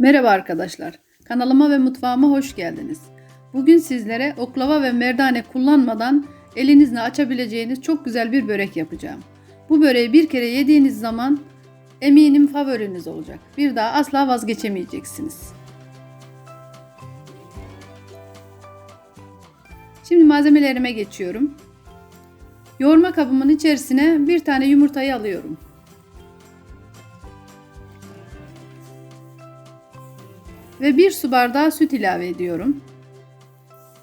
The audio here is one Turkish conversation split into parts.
Merhaba arkadaşlar. Kanalıma ve mutfağıma hoş geldiniz. Bugün sizlere oklava ve merdane kullanmadan elinizle açabileceğiniz çok güzel bir börek yapacağım. Bu böreği bir kere yediğiniz zaman eminim favoriniz olacak. Bir daha asla vazgeçemeyeceksiniz. Şimdi malzemelerime geçiyorum. Yoğurma kabımın içerisine bir tane yumurtayı alıyorum. Ve 1 su bardağı süt ilave ediyorum.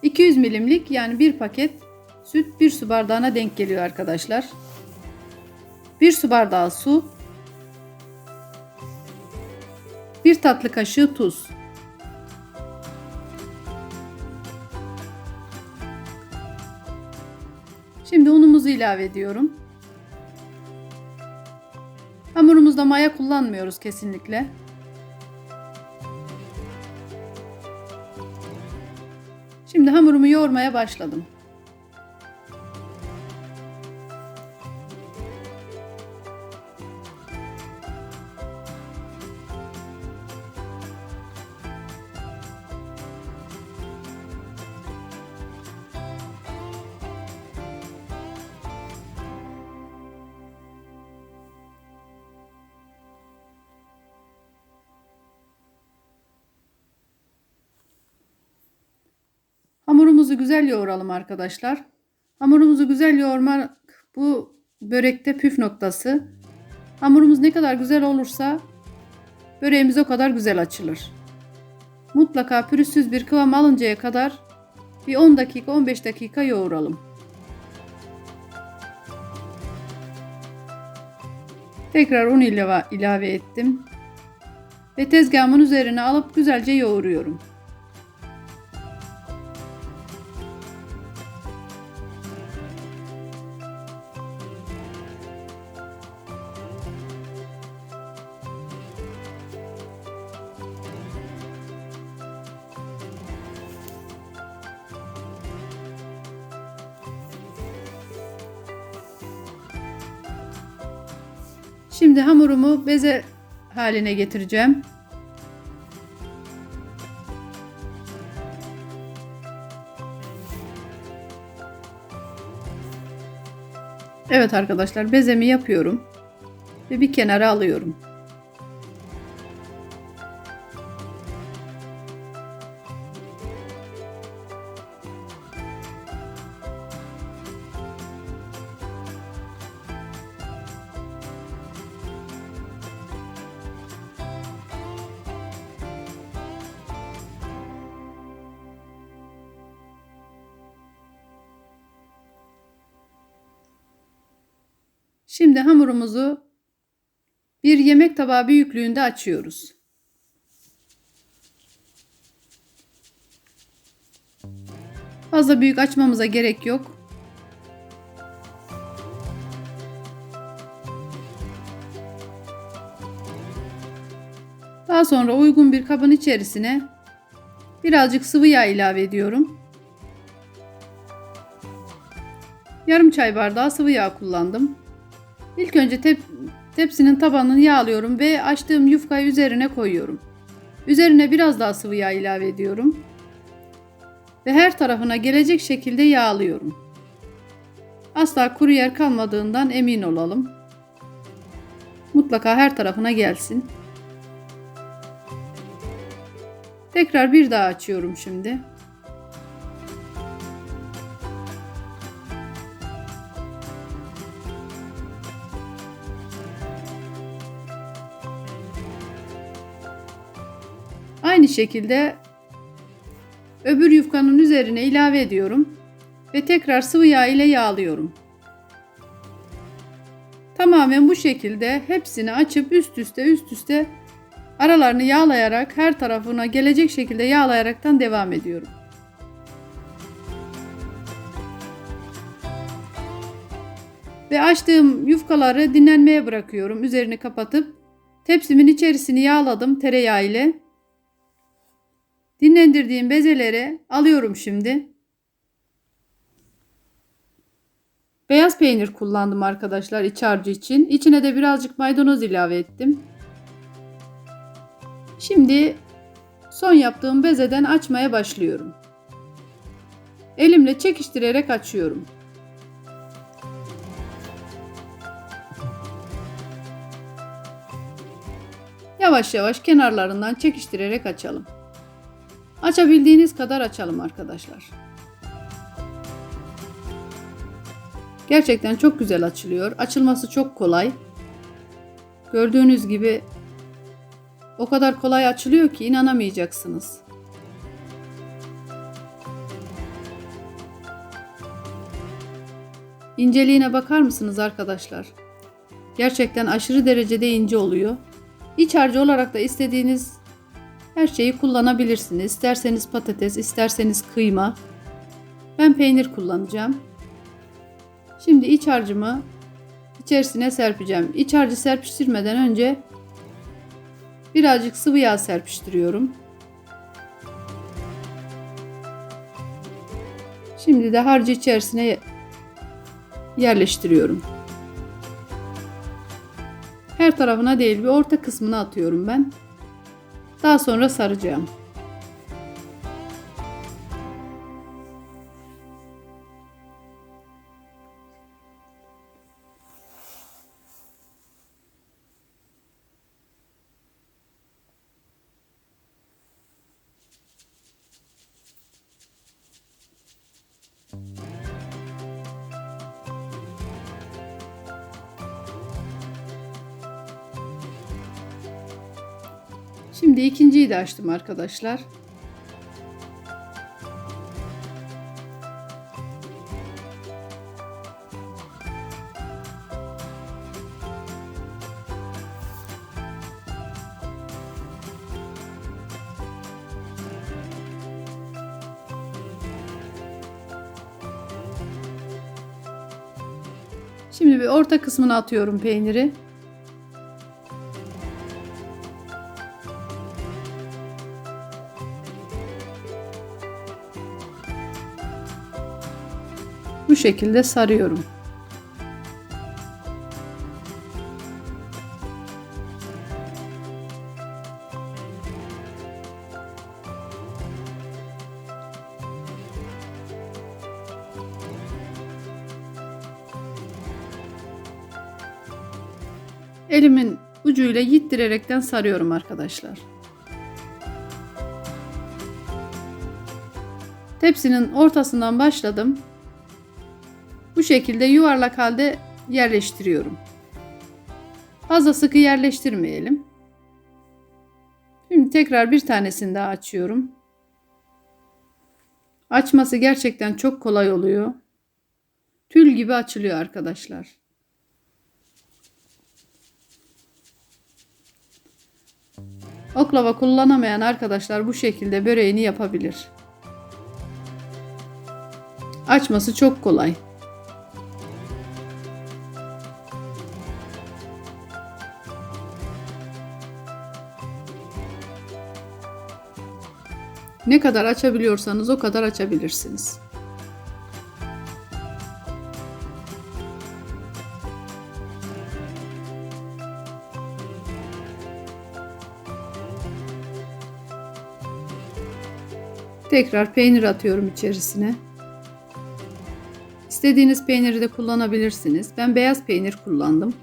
200 milimlik yani bir paket süt 1 su bardağına denk geliyor arkadaşlar. 1 su bardağı su. 1 tatlı kaşığı tuz. Şimdi unumuzu ilave ediyorum. Hamurumuzda maya kullanmıyoruz kesinlikle. Şimdi hamurumu yoğurmaya başladım. Hamurumuzu güzel yoğuralım arkadaşlar. Hamurumuzu güzel yoğurmak bu börekte püf noktası. Hamurumuz ne kadar güzel olursa böreğimiz o kadar güzel açılır. Mutlaka pürüzsüz bir kıvam alıncaya kadar bir 10 dakika 15 dakika yoğuralım. Tekrar un ilave, ilave ettim. Ve tezgahımın üzerine alıp güzelce yoğuruyorum. Şimdi hamurumu beze haline getireceğim. Evet arkadaşlar bezemi yapıyorum ve bir kenara alıyorum. Şimdi hamurumuzu bir yemek tabağı büyüklüğünde açıyoruz. Fazla büyük açmamıza gerek yok. Daha sonra uygun bir kabın içerisine birazcık sıvı yağ ilave ediyorum. Yarım çay bardağı sıvı yağ kullandım. İlk önce tep tepsinin tabanını yağlıyorum ve açtığım yufkayı üzerine koyuyorum. Üzerine biraz daha sıvı yağ ilave ediyorum. Ve her tarafına gelecek şekilde yağlıyorum. Asla kuru yer kalmadığından emin olalım. Mutlaka her tarafına gelsin. Tekrar bir daha açıyorum şimdi. Aynı şekilde öbür yufkanın üzerine ilave ediyorum ve tekrar sıvı yağ ile yağlıyorum. Tamamen bu şekilde hepsini açıp üst üste üst üste aralarını yağlayarak her tarafına gelecek şekilde yağlayaraktan devam ediyorum. Ve açtığım yufkaları dinlenmeye bırakıyorum. Üzerini kapatıp tepsimin içerisini yağladım tereyağı ile. Dinlendirdiğim bezeleri alıyorum şimdi. Beyaz peynir kullandım arkadaşlar iç harcı için. İçine de birazcık maydanoz ilave ettim. Şimdi Son yaptığım bezeden açmaya başlıyorum. Elimle çekiştirerek açıyorum. Yavaş yavaş kenarlarından çekiştirerek açalım. Açabildiğiniz kadar açalım arkadaşlar. Gerçekten çok güzel açılıyor. Açılması çok kolay. Gördüğünüz gibi o kadar kolay açılıyor ki inanamayacaksınız. İnceliğine bakar mısınız arkadaşlar? Gerçekten aşırı derecede ince oluyor. İç harcı olarak da istediğiniz her şeyi kullanabilirsiniz. İsterseniz patates, isterseniz kıyma. Ben peynir kullanacağım. Şimdi iç harcımı içerisine serpeceğim. İç harcı serpiştirmeden önce birazcık sıvı yağ serpiştiriyorum. Şimdi de harcı içerisine yerleştiriyorum. Her tarafına değil bir orta kısmına atıyorum ben. Daha sonra saracağım. Şimdi ikinciyi de açtım arkadaşlar. Şimdi bir orta kısmına atıyorum peyniri. Bu şekilde sarıyorum. Elimin ucuyla yittirerekten sarıyorum arkadaşlar. Tepsinin ortasından başladım. Şekilde yuvarlak halde yerleştiriyorum. Fazla sıkı yerleştirmeyelim. Şimdi tekrar bir tanesini daha açıyorum. Açması gerçekten çok kolay oluyor. Tül gibi açılıyor arkadaşlar. Oklava kullanamayan arkadaşlar bu şekilde böreğini yapabilir. Açması çok kolay. Ne kadar açabiliyorsanız o kadar açabilirsiniz. Tekrar peynir atıyorum içerisine. İstediğiniz peyniri de kullanabilirsiniz. Ben beyaz peynir kullandım.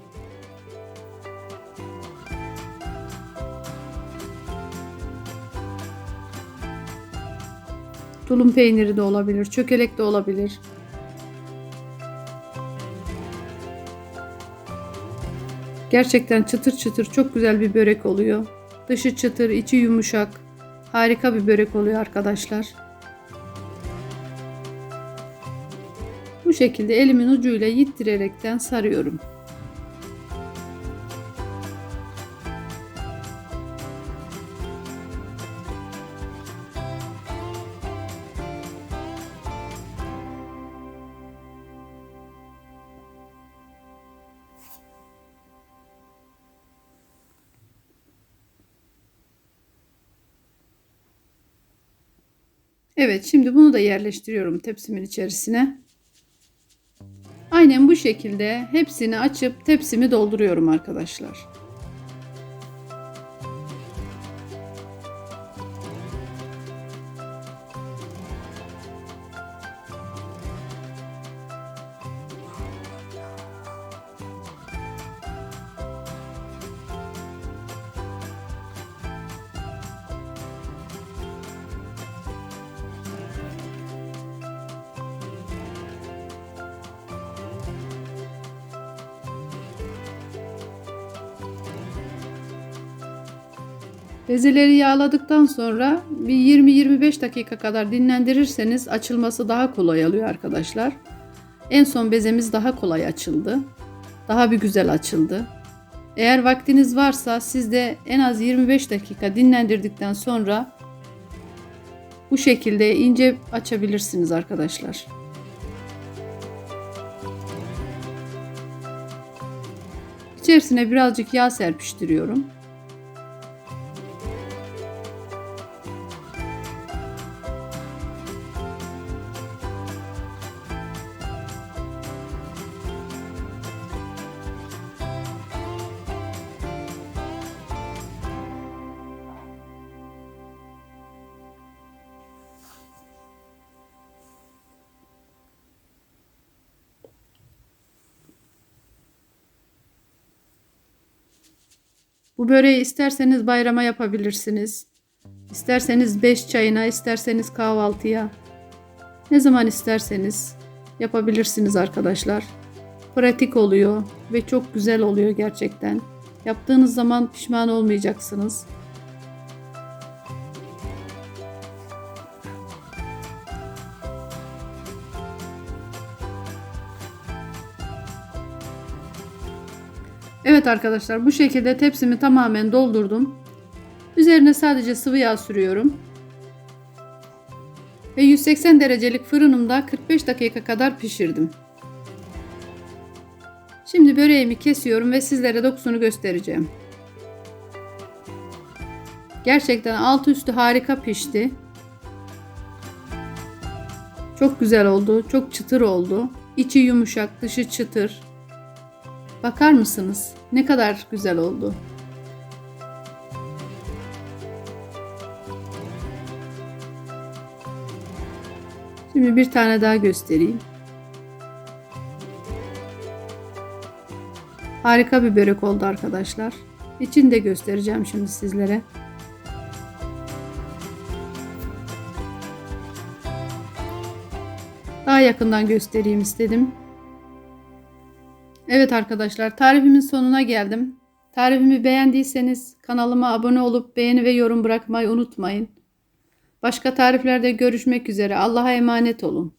Tulum peyniri de olabilir, çökelek de olabilir. Gerçekten çıtır çıtır çok güzel bir börek oluyor. Dışı çıtır, içi yumuşak. Harika bir börek oluyor arkadaşlar. Bu şekilde elimin ucuyla yittirerekten sarıyorum. Evet şimdi bunu da yerleştiriyorum tepsimin içerisine. Aynen bu şekilde hepsini açıp tepsimi dolduruyorum arkadaşlar. Bezeleri yağladıktan sonra bir 20-25 dakika kadar dinlendirirseniz açılması daha kolay oluyor arkadaşlar. En son bezemiz daha kolay açıldı. Daha bir güzel açıldı. Eğer vaktiniz varsa siz de en az 25 dakika dinlendirdikten sonra bu şekilde ince açabilirsiniz arkadaşlar. İçerisine birazcık yağ serpiştiriyorum. Bu böreği isterseniz bayrama yapabilirsiniz. İsterseniz 5 çayına, isterseniz kahvaltıya. Ne zaman isterseniz yapabilirsiniz arkadaşlar. Pratik oluyor ve çok güzel oluyor gerçekten. Yaptığınız zaman pişman olmayacaksınız. Evet arkadaşlar bu şekilde tepsimi tamamen doldurdum. Üzerine sadece sıvı yağ sürüyorum. Ve 180 derecelik fırınımda 45 dakika kadar pişirdim. Şimdi böreğimi kesiyorum ve sizlere dokusunu göstereceğim. Gerçekten altı üstü harika pişti. Çok güzel oldu. Çok çıtır oldu. İçi yumuşak, dışı çıtır. Bakar mısınız? Ne kadar güzel oldu. Şimdi bir tane daha göstereyim. Harika bir börek oldu arkadaşlar. İçini de göstereceğim şimdi sizlere. Daha yakından göstereyim istedim. Evet arkadaşlar tarifimin sonuna geldim. Tarifimi beğendiyseniz kanalıma abone olup beğeni ve yorum bırakmayı unutmayın. Başka tariflerde görüşmek üzere. Allah'a emanet olun.